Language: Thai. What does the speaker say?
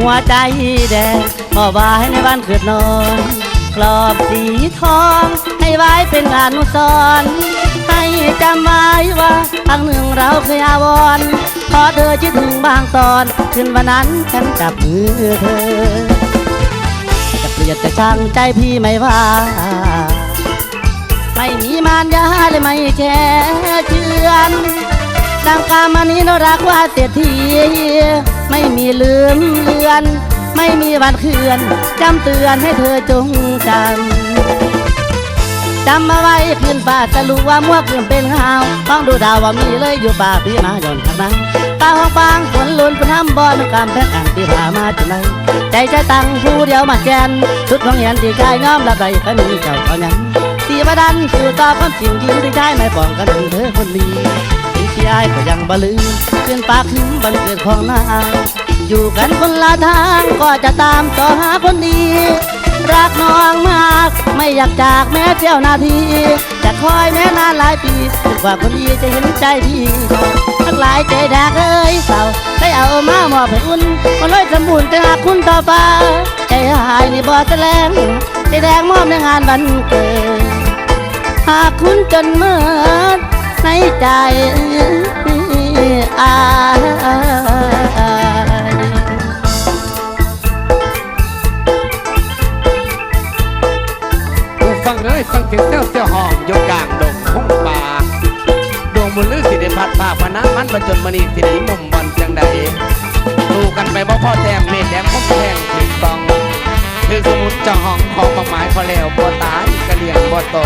ัวใจแดงมอบไว้ในบ้านเกิดนอนกรอบสีทองให้ไว้เป็นอนุสรณ์ให้จำไว้ว่าครั้งหนึ่งเราเคยอาวรณ์พอเธอคิดถึงบางตอนคืนวันนั้นฉันจับมือเธอจะเกลียดจะชังใจพี่ไม่ว่า ไม่มีมารยาเลยไม่แช่เชือนดังกามานี้นรักว่าเสียที ไม่มีลืมเลือน ไม่มีวันเคลื่อนจำเตือนให้เธอจงจำจำมาไว้คืนป่าจะรู้ว่ามั่วคืนเป็นหาวต้องดูดาวว่ามีเลยอยู่ป่าพี่มาย่อนข้างนั้นตาห้องฟางฝนลุนฝนทำบอนกำแพงอ่างที่พามาจุไหนใจใจตั้งผู้เดียวมาแกนสุดของเหียนที่ชายงอมรับใดก็มีเจ้าเท่านั้นที่มาดันสู่ต่อความจริงยิงที่ชายไม่ปองกันถึงเธอคนนี้ สิ่งที่อายก็ยังบลืมคืนปากคืนบันเกิดของนางอยู่กันคนละทางก็จะตามต่อหาคนดี รักน้องมากไม่อยากจากแม้เจ้านาที จะคอยแม้นานหลายปีถึงกว่าคนดีจะเห็นใจพี่ทั้งหลายใจแดกเอ้ยเศร้าได้เอามามอบให้อุ่นมันเลยสมบูรณ์แต่หาคุณต่อฟ้าใจหายนี่บ่แสลงใจแดงมอบในงานวันเกิดหากคุณจนเมื่อ ใจอายฟังเอ้ยฟังเสียงเซี่ยวเซี่ยวหองอยู่กลางดงทุ่งป่าดวงบุญลือสิได้พัดพาพนักมันประจนมณีสิได้มุมบอลจังใดดูกันไปบ่พ่อแต้มเมฆแดงคมแทงถึงตองคือสมุนจะห้องของบักหมายพอแล้วบ่ตายกะเลียงบ่โต